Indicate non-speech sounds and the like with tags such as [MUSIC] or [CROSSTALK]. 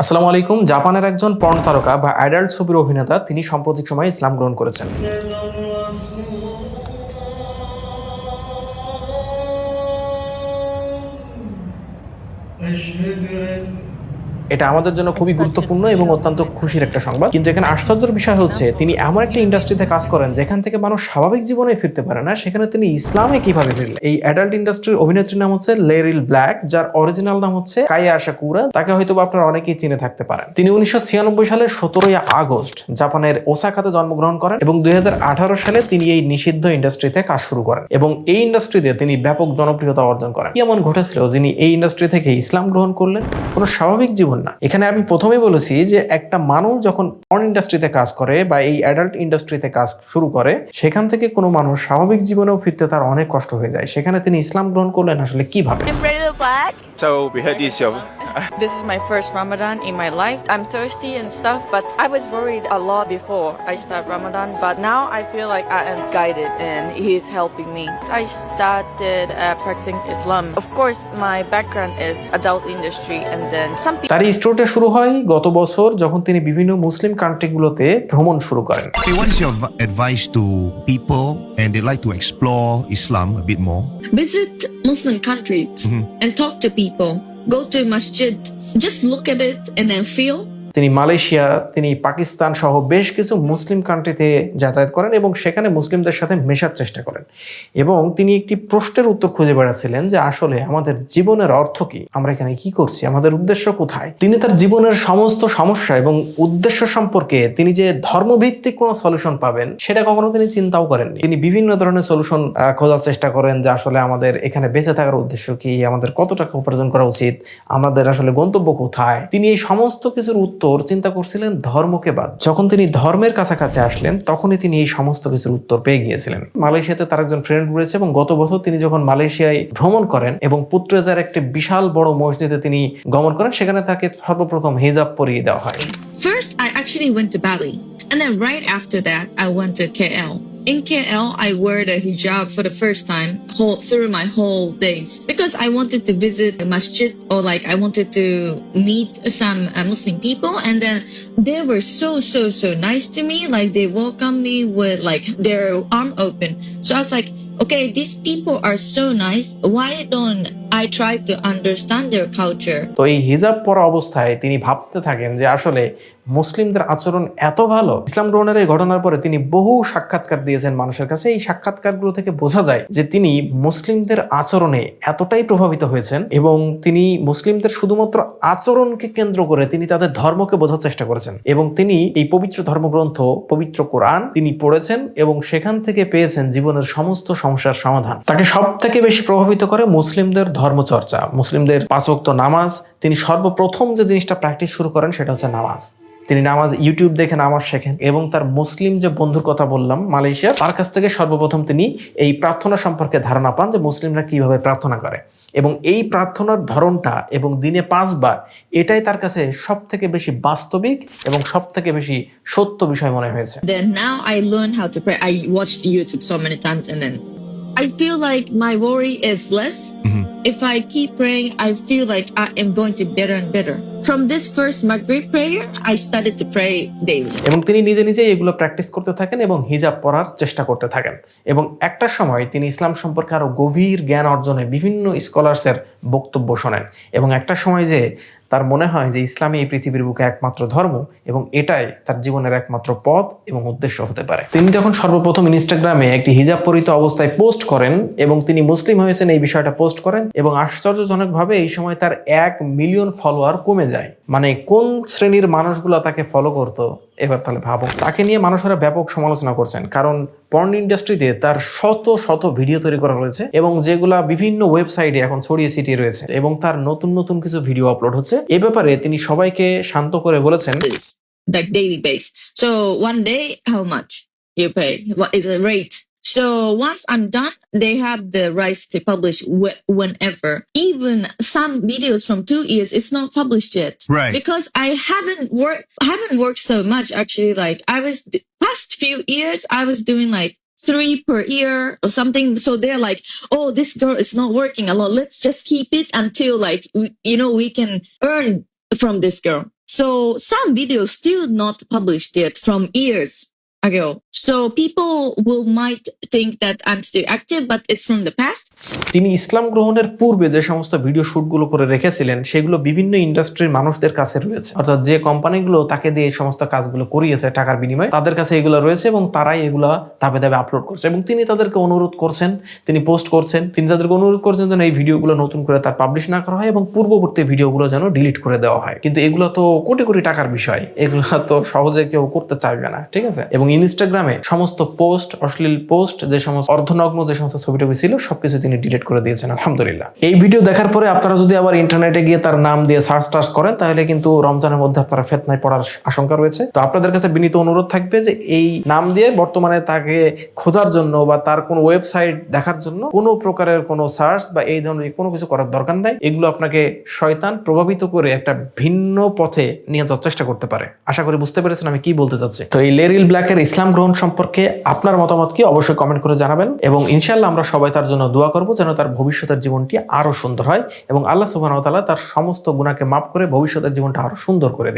আসসালামু আলাইকুম। জাপানের একজন পর্ণ তারকা বা অ্যাডাল্ট ছবির অভিনেতা, তিনি সাম্প্রতিক সময়ে ইসলাম গ্রহণ করেছেন। এটা আমাদের জন্য খুবই গুরুত্বপূর্ণ এবং অত্যন্ত খুশির একটা সংবাদ। কিন্তু এখানে আশ্চর্যের বিষয় হচ্ছে তিনি এমন একটা ইন্ডাস্ট্রিতে কাজ করেন যেখান থেকে মানুষ স্বাভাবিক জীবনে ফিরতে পারে না সেখানে তিনি ইসলামে কীভাবে ফিরলেন? এই অ্যাডাল্ট ইন্ডাস্ট্রির অভিনেত্রীর নাম হচ্ছে লেরিল ব্ল্যাক যার অরিজিনাল নাম হচ্ছে কাইয়া আশা কুরা। তাকে হয়তো আপনারা অনেকেই চিনে থাকতে পারেন। তিনি উনিশশো সালের সতেরোই আগস্ট জাপানের ওসাকাতে জন্মগ্রহণ করেন এবং দুই হাজার আঠারো সালে তিনি এই নিষিদ্ধ ইন্ডাস্ট্রিতে কাজ শুরু করেন এবং এই ইন্ডাস্ট্রিতে তিনি ব্যাপক জনপ্রিয়তা অর্জন করেন। কি এমন ঘটেছিল যিনি এই ইন্ডাস্ট্রি থেকে ইসলাম গ্রহণ করলেন? কোনো স্বাভাবিক জীবন না এখানে আমি প্রথমেই বলেছি যে একটা মানুষ যখন অন ইন্ডাস্ট্রিতে কাজ করে বা এই অ্যাডাল্ট ইন্ডাস্ট্রিতে কাজ শুরু করে সেখান থেকে কোনো মানুষ স্বাভাবিক জীবনেও ফিরতে তার অনেক কষ্ট হয়ে যায় সেখানে তিনি ইসলাম গ্রহণ করলেন আসলে কীভাবে. So we had this. [LAUGHS] This is my first Ramadan in my life. I'm thirsty and stuff, but I was worried a lot before I start Ramadan. But now I feel like I am guided and He is helping me. I started uh, practicing Islam. Of course, my background is adult industry, and then some people. তার এই স্টোরিটা শুরু হয় গত বছর যখন তিনি বিভিন্ন মুসলিম কান্ট্রিগুলোতে ভ্রমণ শুরু করেন Okay, what is your adv- advice to people and they like to explore Islam a bit more? visit Muslim countries and talk to people. Go to masjid. Just look at it and then feel. তিনি Malaysia, তিনি পাকিস্তান সহ বেশ কিছু মুসলিম কান্ট্রিতে যাতায়াত করেন এবং সেখানে মুসলিমদের সাথে মেশার চেষ্টা করেন। এবং তিনি একটি প্রশ্নের উত্তর খুঁজে বেড়াচ্ছিলেন যে আসলে আমাদের জীবনের অর্থ কি? আমরা এখানে কি করছি? আমাদের উদ্দেশ্য কোথায়? তিনি তার জীবনের সমস্ত সমস্যা এবং উদ্দেশ্য সম্পর্কে তিনি যে ধর্মভিত্তিক কোনো সলিউশন পাবেন, সেটা কখনো তিনি চিন্তাও করেননি। তিনি বিভিন্ন ধরনের সলিউশন খোঁজার চেষ্টা করেন যে আসলে আমাদের এখানে বেঁচে থাকার উদ্দেশ্য কি? আমাদের কত টাকা উপার্জন করা উচিত? আমাদের আসলে গন্তব্য কোথায়? তিনি এই সমস্ত কিছুর উত্তর চিন্তা করছিলেন ধর্মকে বাদ যখন তিনি ধর্মের কাছাকাছি আসলেন তখনই তিনি এই সমস্ত কিছুর উত্তর পেয়ে গিয়েছিলেন মালয়েশিয়াতে তার একজন ফ্রেন্ড রয়েছে এবং গত বছর তিনি যখন মালয়েশিয়ায় ভ্রমণ করেন এবং পুত্রেজার একটি বিশাল বড় মসজিদে তিনি গমন করেন সেখানে তাকে সর্বপ্রথম হিজাব পরিয়ে দেওয়া হয় First, I actually went to Bali. And then right after that, I went to KL. In KL, I wore the hijab for the first time whole, through my whole days because I wanted to visit the masjid or like I wanted to meet some uh, Muslim people. And then they were so, so, so nice to me. Like they welcomed me with like their arm open. So I was like, okay, these people are so nice. Why don't I try to understand their culture? তো এই হিজাব পরা অবস্থায় তিনি ভাবতে থাকেন যে আসলে মুসলিমদের আচরণ এত ভালো। ইসলাম গ্রহণের এই ঘটনার পরে তিনি বহু সাক্ষাৎকার দিয়েছেন মানুষের কাছে। এই সাক্ষাৎকারগুলো থেকে বোঝা যায় যে তিনি মুসলিমদের আচরণে এতটাই প্রভাবিত হয়েছেন এবং তিনি মুসলিমদের শুধুমাত্র আচরণকে কেন্দ্র করে তিনি তাদের ধর্মকে বোঝার চেষ্টা করেছেন এবং তিনি এই পবিত্র ধর্মগ্রন্থ, পবিত্র কোরআন তিনি পড়েছেন এবং সেখান থেকে পেয়েছেন জীবনের সমস্ত সমস্যার সমাধান। তাকে সব থেকে বেশি প্রভাবিত করে মুসলিমদের ধর্মচর্চা। মুসলিমদের পাঁচক্ত নামাজ, তিনি সর্বপ্রথম যে জিনিসটা প্র্যাকটিস শুরু করেন সেটা হচ্ছে নামাজ। তিনি নামাজ ইউটিউব দেখে নামাজ শেখেন এবং তার মুসলিম যে বন্ধুর কথা বললাম, মালয়েশিয়া, তার কাছ থেকে সর্বপ্রথম তিনি এই প্রার্থনা সম্পর্কে ধারণা পান যে মুসলিমরা কীভাবে প্রার্থনা করে। এবং এই প্রার্থনার ধরনটা এবং দিনে পাঁচবার, এটাই তার কাছে সব থেকে বেশি বাস্তবিক এবং সব থেকে বেশি সত্য বিষয় মনে হয়েছে। Then now I learned how to pray. I watched YouTube so many times and then I feel like my worry is less. Mm-hmm. If I keep praying, I feel like I am going to better and better. From this first Maghrib prayer, I started to pray daily. এবং তিনি নিজে নিজেই এগুলো practice করতে থাকেন এবং হিজাব পরার চেষ্টা করতে থাকেন এবং একটা সময় তিনি ইসলাম সম্পর্কে আরও গভীর জ্ঞান অর্জনে বিভিন্ন স্কলার্সের বক্তব্য শোনেন এবং একটা সময় যে তার মনে হয় যে ইসলামই এই পৃথিবীর বুকে একমাত্র ধর্ম এবং এটাই তার জীবনের একমাত্র পথ এবং উদ্দেশ্য হতে পারে। তিনি যখন সর্বপ্রথম ইনস্টাগ্রামে একটি হিজাব পরিত অবস্থায় পোস্ট করেন এবং তিনি মুসলিম হয়েছেন, এই বিষয়টা পোস্ট করেন এবং আশ্চর্যজনকভাবে এই সময় তার এক মিলিয়ন ফলোয়ার কমে যায়। মানে কোন শ্রেণির মানুষগুলো তাকে ফলো করতো, এবার তাহলে ভাবো তাকে নিয়ে মানুষেরা ব্যাপক সমালোচনা করছেন, কারণ পর্ন ইন্ডাস্ট্রিতে তার শত শত ভিডিও তৈরি করা রয়েছে এবং যেগুলা বিভিন্ন ওয়েবসাইটে এখন ছড়িয়ে ছিটিয়ে রয়েছে এবং তার নতুন নতুন কিছু ভিডিও আপলোড হচ্ছে এ ব্যাপারে তিনি সবাইকে শান্ত করে বলেছেন like daily base. So? So once I'm done, they have the rights to publish wh- whenever. Even some videos from two years, it's not published yet. Right. Because I haven't worked, haven't worked so much actually. Like I was past few years, I was doing like three per year or something. So they're like, oh, this girl is not working a lot. Let's just keep it until like, we- you know, we can earn from this girl. So some videos still not published yet from years ago. So people will might think that I'm still active, but it's from the past. তিনি ইসলাম গ্রহণের পূর্বে যে সমস্ত video শুটগুলো করে রেখেছিলেন সেগুলো বিভিন্ন ইন্ডাস্ট্রির মানুষদের কাছে রয়েছে অর্থাৎ যে কোম্পানিগুলো তাকে দিয়ে এই সমস্ত কাজগুলো করিয়েছে টাকার বিনিময়ে তাদের কাছে এগুলো রয়েছে এবং তারাই এগুলো ধাপে ধাপে আপলোড করছে এবং তিনি তাদেরকে অনুরোধ করছেন তিনি পোস্ট করছেন তিনি তাদেরকে অনুরোধ করছেন যেন এই ভিডিওগুলো নতুন করে তার পাবলিশ না করা হয় এবং পূর্ববর্তী ভিডিওগুলো যেন ডিলিট করে দেওয়া হয় কিন্তু এগুলো তো কোটি কোটি টাকার বিষয় এগুলো তো সহজে কেউ করতে চাইবে না ঠিক আছে এবং ইনস্টাগ্রামে সমস্ত পোস্ট, অশ্লীল পোস্ট, যে সমস্ত অর্ধনগ্ন যে সমস্ত ছবি টবি ছিল, সবকিছু তিনি ডিলিট করে দিয়েছেন, আলহামদুলিল্লাহ। এই ভিডিও দেখার পরে আপনারা যদি আবার ইন্টারনেটে গিয়ে তার নাম দিয়ে সার্চ টার্চ করেন, তাহলে কিন্তু রমজানের মধ্যে আপনারা ফেতনায় পড়ার আশঙ্কা রয়েছে। তো আপনাদের কাছে বিনীত অনুরোধ থাকবে যে এই নাম দিয়ে বর্তমানে তাকে খোঁজার জন্য বা তার কোনো ওয়েবসাইট দেখার জন্য কোনো প্রকারের কোনো সার্চ বা এই ধরনের কোনো কিছু করার দরকার নাই। এগুলো আপনাকে শয়তান প্রভাবিত করে একটা ভিন্ন পথে নিয়ে যাওয়ার চেষ্টা করতে পারে। আশা করি বুঝতে পেরেছেন আমি কি বলতে চাচ্ছি। তো এই লেরিল ব্ল্যাকের ইসলাম গ্রহণ সম্পর্কে আপনার মতামত কি অবশ্যই কমেন্ট করে জানাবেন এবং ইনশাল্লাহ আমরা সবাই তার জন্য দোয়া করব যেন তার ভবিষ্যতের জীবনটি আরও সুন্দর হয় এবং আল্লাহ সুবাহ তার সমস্ত গুণাকে মাফ করে ভবিষ্যতের জীবনটা আরও সুন্দর করে দিক